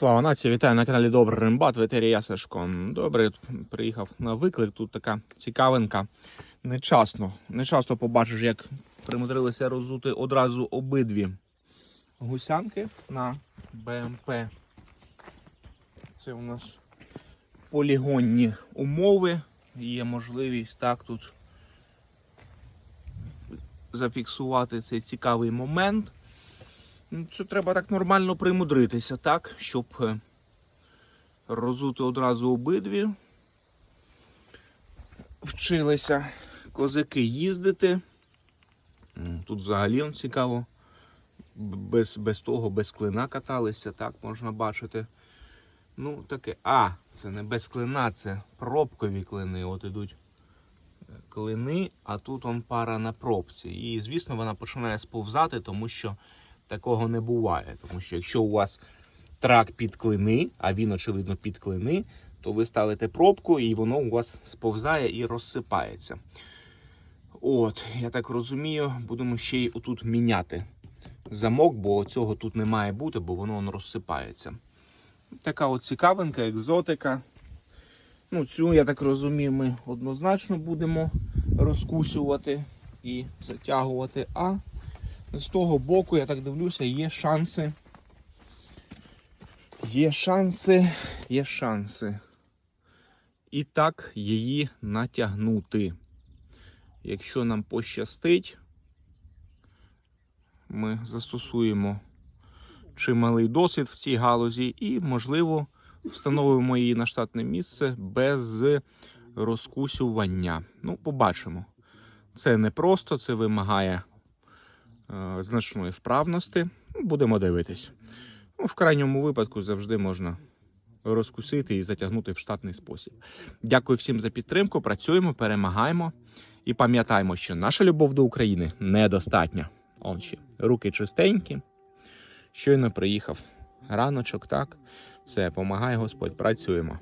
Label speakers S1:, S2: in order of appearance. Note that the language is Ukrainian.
S1: Слава нації, вітаю на каналі Добрий Римбат, ветерія Сашко. Добре, приїхав на виклик. Тут така цікавинка. Не часто, не часто побачиш, як примудрилися розути одразу обидві гусянки на БМП. Це у нас полігонні умови. Є можливість так тут зафіксувати цей цікавий момент. Це треба так нормально примудритися, так, щоб е, розути одразу обидві. Вчилися козаки їздити. Тут взагалі цікаво. Без, без того, без клина каталися, так можна бачити. Ну, таке. А, це не без клина, це пробкові клини. От ідуть е, клини, а тут он пара на пробці. І, звісно, вона починає сповзати, тому що такого не буває. Тому що якщо у вас трак під клини, а він, очевидно, під клини, то ви ставите пробку і воно у вас сповзає і розсипається. От, я так розумію, будемо ще й отут міняти замок, бо цього тут не має бути, бо воно он розсипається. Така от цікавинка, екзотика. Ну, цю, я так розумію, ми однозначно будемо розкусювати і затягувати. А з того боку, я так дивлюся, є шанси. Є шанси, є шанси. І так її натягнути. Якщо нам пощастить, ми застосуємо чималий досвід в цій галузі і, можливо, встановимо її на штатне місце без розкусювання. Ну, побачимо. Це непросто, це вимагає значної вправності. Ну, Будемо дивитись. Ну, в крайньому випадку завжди можна розкусити і затягнути в штатний спосіб. Дякую всім за підтримку. Працюємо, перемагаємо і пам'ятаємо, що наша любов до України недостатня. Он ще руки чистенькі. Щойно приїхав раночок, так. Все, помагає Господь, працюємо.